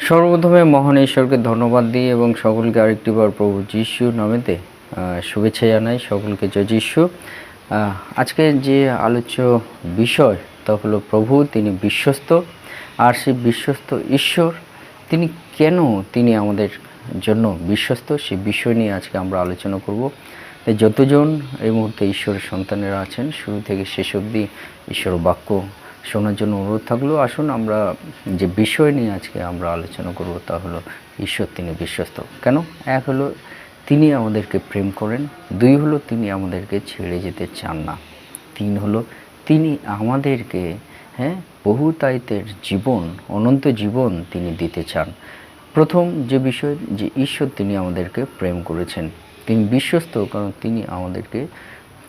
সর্বপ্রথমে মহান ঈশ্বরকে ধন্যবাদ দিই এবং সকলকে আরেকটিবার প্রভু যিশু নামেতে শুভেচ্ছা জানাই। সকলকে জয় যিশু। আজকে যে আলোচ্য বিষয়, তা হলো প্রভু, তিনি বিশ্বস্ত। আর সেই বিশ্বস্ত ঈশ্বর, তিনি কেন তিনি আমাদের জন্য বিশ্বস্ত? সেই বিষয় নিয়ে আজকে আমরা আলোচনা করব। তাই যতজন এই মুহূর্তে ঈশ্বরের সন্তানেরা আছেন, শুরু থেকে শেষ অবধি ঈশ্বর বাক্য শোনার জন্য অনুরোধ থাকল। আসুন আমরা যে বিষয় নিয়ে আজকে আমরা আলোচনা করব তা হলো ঈশ্বর তিনি বিশ্বস্ত। কেন? এক হলো তিনি আমাদেরকে প্রেম করেন, দুই হলো তিনি আমাদেরকে ছেড়ে যেতে চান না, তিন হলো তিনি আমাদেরকে হ্যাঁ বহুতায়িতের জীবন, অনন্ত জীবন তিনি দিতে চান। প্রথম যে বিষয়, যে ঈশ্বর তিনি আমাদেরকে প্রেম করেছেন, তিনি বিশ্বস্ত কারণ তিনি আমাদেরকে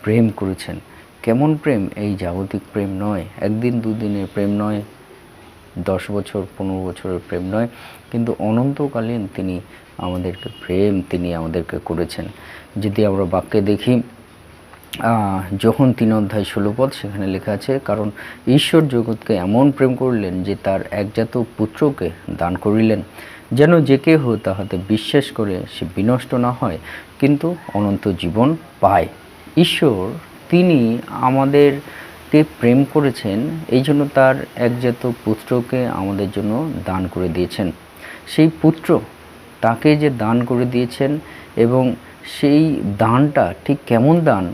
প্রেম করেছেন। কেমন প্রেম? এই জাগতিক প্রেম নয়, একদিন দুদিনের প্রেম নয়, দশ বছর, পনেরো বছরের প্রেম নয়, কিন্তু অনন্তকালীন তিনি আমাদেরকে প্রেম, তিনি আমাদেরকে করেছেন। যদি আমরা বাক্যে দেখি যখন তিন অধ্যায় ষোলো পদ, সেখানে লেখা আছে, কারণ ঈশ্বর জগৎকে এমন প্রেম করলেন যে তার একজাত পুত্রকে দান করিলেন। যেন যে কেহ তাহাতে বিশ্বাস করে সে বিনষ্ট না হয়, কিন্তু অনন্ত জীবন পায়। ঈশ্বর তিনি আমাদেরকে প্রেম করেছেন, এই জন্য তার একজাত পুত্রকে আমাদের জন্য দান করে দিয়েছেন। সেই পুত্র তাকে যে দান করে দিয়েছেন এবং সেই দানটা ঠিক কেমন দান?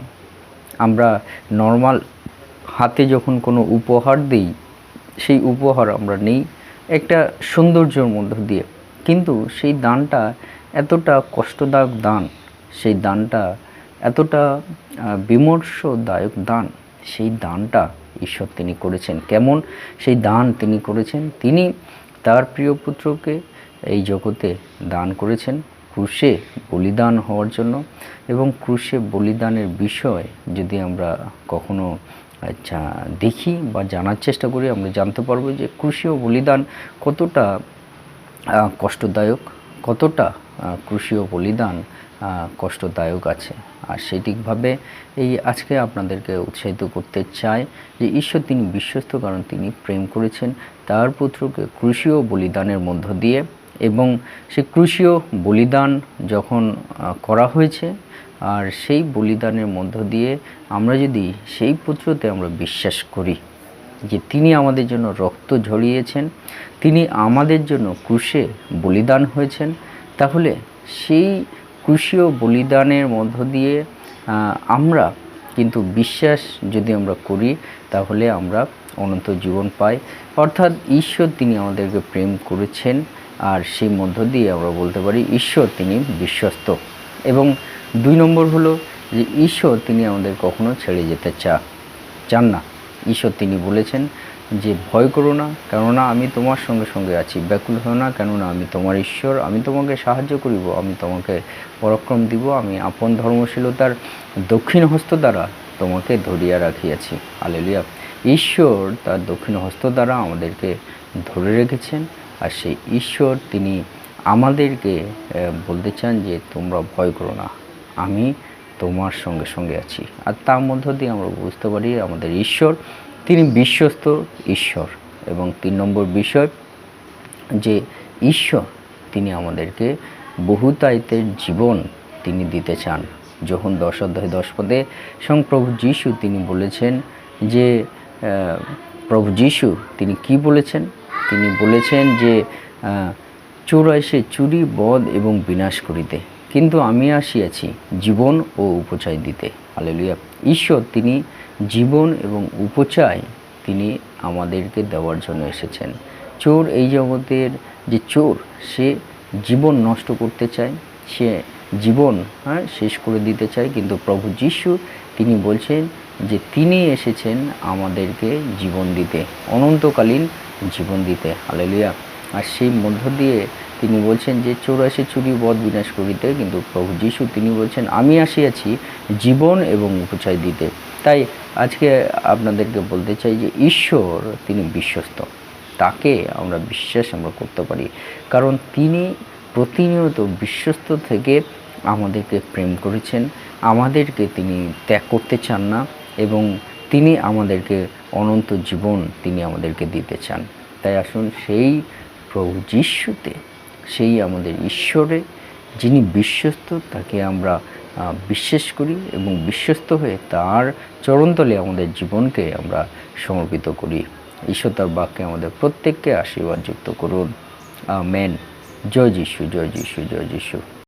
আমরা নর্মাল হাতে যখন কোনো উপহার দিই, সেই উপহার আমরা নেই, একটা সৌন্দর্যের মধ্য দিয়ে। কিন্তু সেই দানটা এতটা কষ্টদায়ক দান, সেই দানটা এতটা বিমর্ষদায়ক দান, সেই দানটা ঈশ্বর তিনি করেছেন। কেমন সেই দান তিনি করেছেন? তিনি তার প্রিয় পুত্রকে এই জগতে দান করেছেন। ক্রুশে বলিদান হওয়ার জন্য এবং ক্রুশে বলিদানের বিষয় যদি আমরা কখনো আচ্ছা দেখি বা জানার চেষ্টা করি, আমরা জানতে পারব যে ক্রুশীয় বলিদান কতটা কষ্টদায়ক, কতটা ক্রুশীয় বলিদান কষ্টদায়ক আছে। আর সেটিকভাবে এই আজকে আপনাদেরকে উৎসাহিত করতে চাই যে ঈশ্বর তিনি বিশ্বস্ত, কারণ তিনি প্রেম করেছেন। তার পুত্রকে ক্রুশীয় বলিদানের মধ্য দিয়ে এবং সে ক্রুশীয় বলিদান যখন করা হয়েছে, আর সেই বলিদানের মধ্য দিয়ে আমরা যদি সেই পুত্রতে আমরা বিশ্বাস করি যে তিনি আমাদের জন্য রক্ত ঝরিয়েছেন, তিনি আমাদের জন্য ক্রুশে বলিদান হয়েছেন তাহলে সেই ক্রুশীয় বলিদানের মধ্য দিয়ে আমরা কিন্তু বিশ্বাস যদি আমরা করি, তাহলে আমরা অনন্ত জীবন পাই। অর্থাৎ ঈশ্বর তিনি আমাদেরকে প্রেম করেছেন, আর সেই মধ্য দিয়ে আমরা বলতে পারি ঈশ্বর তিনি বিশ্বস্ত। এবং দুই নম্বর হলো যে ঈশ্বর তিনি আমাদের কখনো ছেড়ে যেতে চা, চান না। ঈশ্বর তিনি বলেছেন যে ভয় করো না, কেননা আমি তোমার সঙ্গে সঙ্গে আছি। ব্যাকুল হও না, কেননা আমি তোমার ঈশ্বর। আমি তোমাকে সাহায্য করিব, আমি তোমাকে পরাক্রম দিব, আমি আপন ধর্মশীলতার দক্ষিণ হস্ত দ্বারা তোমাকে ধরিয়া রাখিয়াছি। আলেলিয়া ঈশ্বর তার দক্ষিণ হস্ত দ্বারা আমাদেরকে ধরে রেখেছেন, আর সেই ঈশ্বর তিনি আমাদেরকে বলতে চান যে তোমরা ভয় করো না, আমি তোমার সঙ্গে সঙ্গে আছি। আর তার মধ্য দিয়ে আমরা বুঝতে পারি আমাদের ঈশ্বর তিনি বিশ্বস্ত ঈশ্বর এবং তিন নম্বর বিষয় যে ঈশ্বর তিনি আমাদেরকে বহুতায়িতের জীবন তিনি দিতে চান। যখন দশ অধ্যায় দশ পদে স্বয়ং প্রভু যিশু তিনি বলেছেন যে প্রভু যিশু তিনি কি বলেছেন? তিনি বলেছেন যে চোর এসে চুরি, বধ এবং বিনাশ করিতে। কিন্তু আমি আসিয়াছি জীবন ও উপচয় দিতে। হালেলুয়া। ঈশ্বর, তিনি জীবন এবং উপচায় তিনি আমাদেরকে দেওয়ার জন্য এসেছেন। চোর এই জগতের যে চোর, সে জীবন নষ্ট করতে চায়, সে জীবন হ্যাঁ শেষ করে দিতে চায়, কিন্তু প্রভু যিশু, তিনি বলছেন যে তিনি এসেছেন আমাদেরকে জীবন দিতে, অনন্তকালীন জীবন দিতে। হালেলুয়া। আর সেই মধ্য দিয়ে তিনি বলছেন যে চৌরাশি চুরি বধ বিনাশ করিতে কিন্তু প্রভু যিশু তিনি বলছেন, আমি আসিয়াছি জীবন এবং উপচয় দিতে। তাই আজকে আপনাদেরকে বলতে চাই যে ঈশ্বর তিনি বিশ্বস্ত। তাকে আমরা বিশ্বাস আমরা করতে পারি। কারণ তিনি প্রতিনিয়ত বিশ্বস্ত থেকে আমাদেরকে প্রেম করেছেন, আমাদেরকে তিনি ত্যাগ করতে চান না এবং তিনি আমাদেরকে অনন্ত জীবন তিনি আমাদেরকে দিতে চান। তাই আসুন সেই প্রভু যিশুতে সেই আমাদের ঈশ্বরে, যিনি বিশ্বস্ত, তাকে আমরা বিশ্বাস করি এবং বিশ্বস্ত হয়ে তার চরণতলে আমাদের জীবনকে আমরা সমর্পিত করি। ঈশ্বর তার বাক্যে আমাদের প্রত্যেককে আশীর্বাদযুক্ত করুন। আমেন। জয় যিশু জয় যিশু জয় যিশু।